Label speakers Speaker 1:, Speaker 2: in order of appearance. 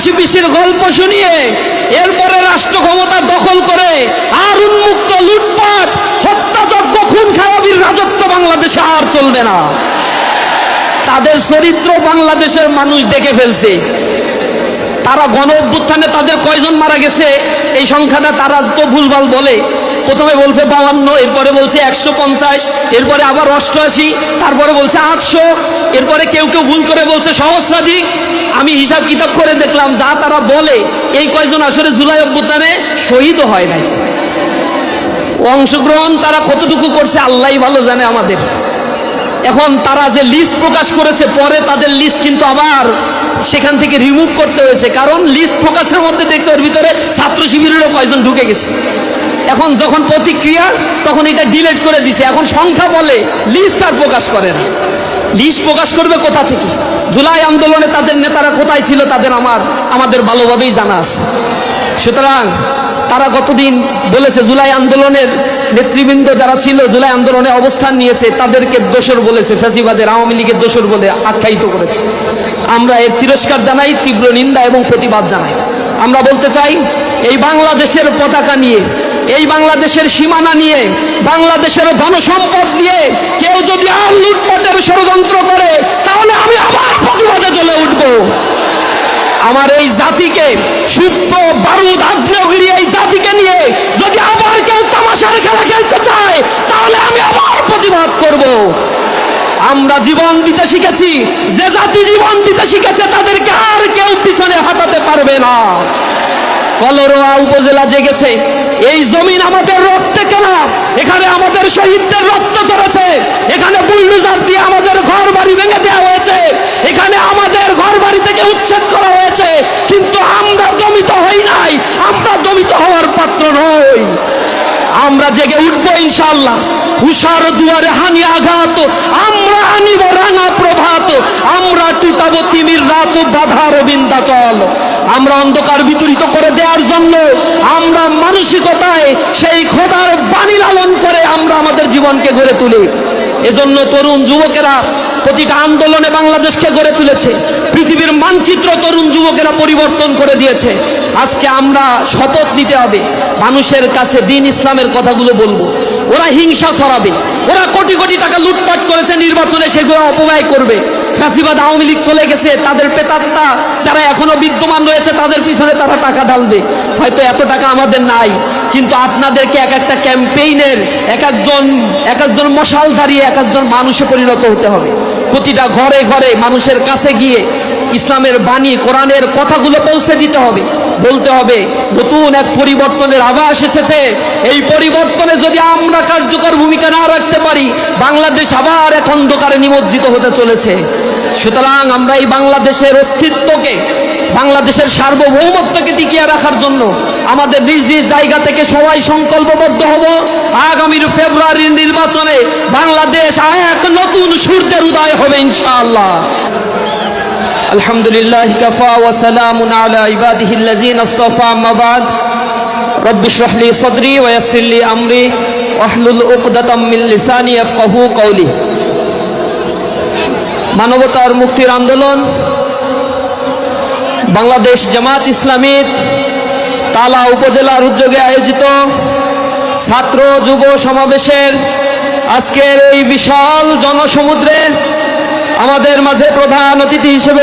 Speaker 1: আশি পিসির গল্প শুনিয়ে এরপরে রাষ্ট্র ক্ষমতা দখল করে আর উন্মুক্ত লুটপাট, হত্যাযজ্ঞ, খুন খারাপির রাজত্ব বাংলাদেশে আর চলবে না। তাদের চরিত্র বাংলাদেশের মানুষ দেখে ফেলছে। তারা গণ অভ্যুত্থানে তাদের কয়জন মারা গেছে, এই সংখ্যাটা তারা তো ভুলভাল বলে। প্রথমে বলছে বাউান্ন এরপরে বলছে একশো পঞ্চাশ, এরপরে আবার অষ্টআশি, তারপরে বলছে আটশো, এরপরে কেউ কেউ ভুল করে বলছে সহস্রাধিক। আমি হিসাব কিতাব করে দেখলাম, যা তারা বলে, এই কয়জন আসলে জুলাই অভ্যুত্থানে শহীদ হয় নাই। অংশগ্রহণ তারা কতটুকু করছে আল্লাহ ভালো জানে আমাদের। এখন তারা যে লিস্ট প্রকাশ করেছে, পরে তাদের লিস্ট কিন্তু আবার সেখান থেকে রিমুভ করতে হয়েছে। কারণ লিস্ট প্রকাশের মধ্যে দেখছে, ওর ভিতরে ছাত্র শিবিরেরও কয়জন ঢুকে গেছে। এখন যখন প্রতিক্রিয়া, তখন এটা ডিলেট করে দিছে। এখন সংখ্যা বলে লিস্ট আর প্রকাশ করে না। লিস্ট প্রকাশ করবে কোথা থেকে? জুলাই আন্দোলনে তাদের নেতারা কোথায় ছিল তাদের আমার, আমাদের ভালোভাবেই জানা আছে। সুতরাং তারা গতদিন বলেছে, জুলাই আন্দোলনের নেতৃবৃন্দ যারা ছিল, জুলাই আন্দোলনে অবস্থান নিয়েছে, তাদেরকে দোষর বলেছে ফ্যাসিবাদের আওয়ামী লীগের দোষর বলে আখ্যায়িত করেছে। আমরা এর তিরস্কার জানাই, তীব্র নিন্দা এবং প্রতিবাদ জানাই। আমরা বলতে চাই, এই বাংলাদেশের পতাকা নিয়ে এই বাংলাদেশের সীমানা নিয়ে, বাংলাদেশের ধনসম্পদ নিয়ে কেউ যদি আর লুটপাটের ষড়যন্ত্র করে, তাহলে আমি আবার প্রতিবাদে জ্বলে উঠবো। আমার এই জাতিকে, সুপ্ত, বারুদ আগ্নেয়গিরি এই জাতিকে নিয়ে যদি আবার কেউ তামাশার খেলা খেলতে চায়, তাহলে আমি আবার প্রতিবাদ করব। আমরা জীবন দিতে শিখেছি, যে জাতি জীবন দিতে শিখেছে, তাদেরকে আর কেউ পিছনে হাঁটাতে পারবে না। কলরোয়া উপজেলা জেগেছে এই জমিন আমাদের রক্তে কেনা এখানে আমাদের শহীদদের রক্ত চড়েছে এখানে বুলডোজার দিয়ে আমাদের ঘর বাড়ি ভেঙে দেওয়া হয়েছে। এখানে আমাদের ঘর বাড়ি থেকে উচ্ছেদ করা হয়েছে। কিন্তু আমরা দমিত হই নাই। আমরা দমিত হওয়ার পাত্র নই। আমরা জেগে উঠবো ইনশাল্লাহ উষার দুয়ারে হানি আঘাত। আমরা আনিব রাঙা প্রভাত। আমরা টুটাবো রাত বিন্দাচল আমরা অন্ধকার বিতরিত করে দেওয়ার জন্য আমরা মানসিকতায় সেই খোদার বাণী লালন করে আমরা আমাদের জীবনকে গড়ে তুলি। এজন্য তরুণ যুবকেরা প্রতিটা আন্দোলনে বাংলাদেশকে গড়ে তুলেছে। পৃথিবীর মানচিত্র তরুণ যুবকেরা পরিবর্তন করে দিয়েছে। আজকে আমরা শপথ নিতে হবে। মানুষের কাছে দিন ইসলামের কথাগুলো বলব। ওরা হিংসা ছড়াবে। ওরা কোটি কোটি টাকা লুটপাট করেছে নির্বাচনে, সেগুলো অপব্যয় করবে। ফাঁসিবাদ আওয়ামী লীগ চলে গেছে, তাদের পেতাত্তা যারা এখনও বিদ্যমান রয়েছে, তাদের পিছনে তারা টাকা ঢালবে। হয়তো এত টাকা আমাদের নাই, কিন্তু আপনাদেরকে এক একটা ক্যাম্পেইনের এক একজন এক একজন মশাল দাঁড়িয়ে এক একজন মানুষে পরিণত হতে হবে। প্রতিটা ঘরে ঘরে মানুষের কাছে গিয়ে ইসলামের বাণী, কোরআনের কথাগুলো পৌঁছে দিতে হবে। বলতে হবে, নতুন এক পরিবর্তনের আভাস এসেছে। এই পরিবর্তনে যদি আমরা কার্যকর ভূমিকা না রাখতে পারি, বাংলাদেশ আবার এক অন্ধকারে নিমজ্জিত হতে চলেছে। সুতরাং আমরা এই বাংলাদেশের অস্তিত্বকে, বাংলাদেশের সার্বভৌমত্বকে টিকিয়ে রাখার জন্য আমাদের নিজ নিজ জায়গা থেকে সবাই সংকল্পবদ্ধ হব। আগামীর ফেব্রুয়ারির নির্বাচনে বাংলাদেশ এক নতুন সূর্যের উদয় হবে ইনশাআল্লাহ। আলহামদুলিল্লাহ কাফা ওয়া সালামুন আলা ইবাদিহি আল্লাযিনা ইসতাফা আম্মা বাদ। রব্বি ইশরাহ লি সাদরি ওয়া ইয়াসসির লি আমরি। ওয়াহলুল উকদাতাম মিন লিসানি ইয়াফকাহু মানবতার মুক্তির আন্দোলন, বাংলাদেশ জামাত ইসলামীর তালা উপজেলার উদ্যোগে আয়োজিত ছাত্র যুব সমাবেশের আজকের এই বিশাল জনসমুদ্রে আমাদের মাঝে প্রধান অতিথি হিসেবে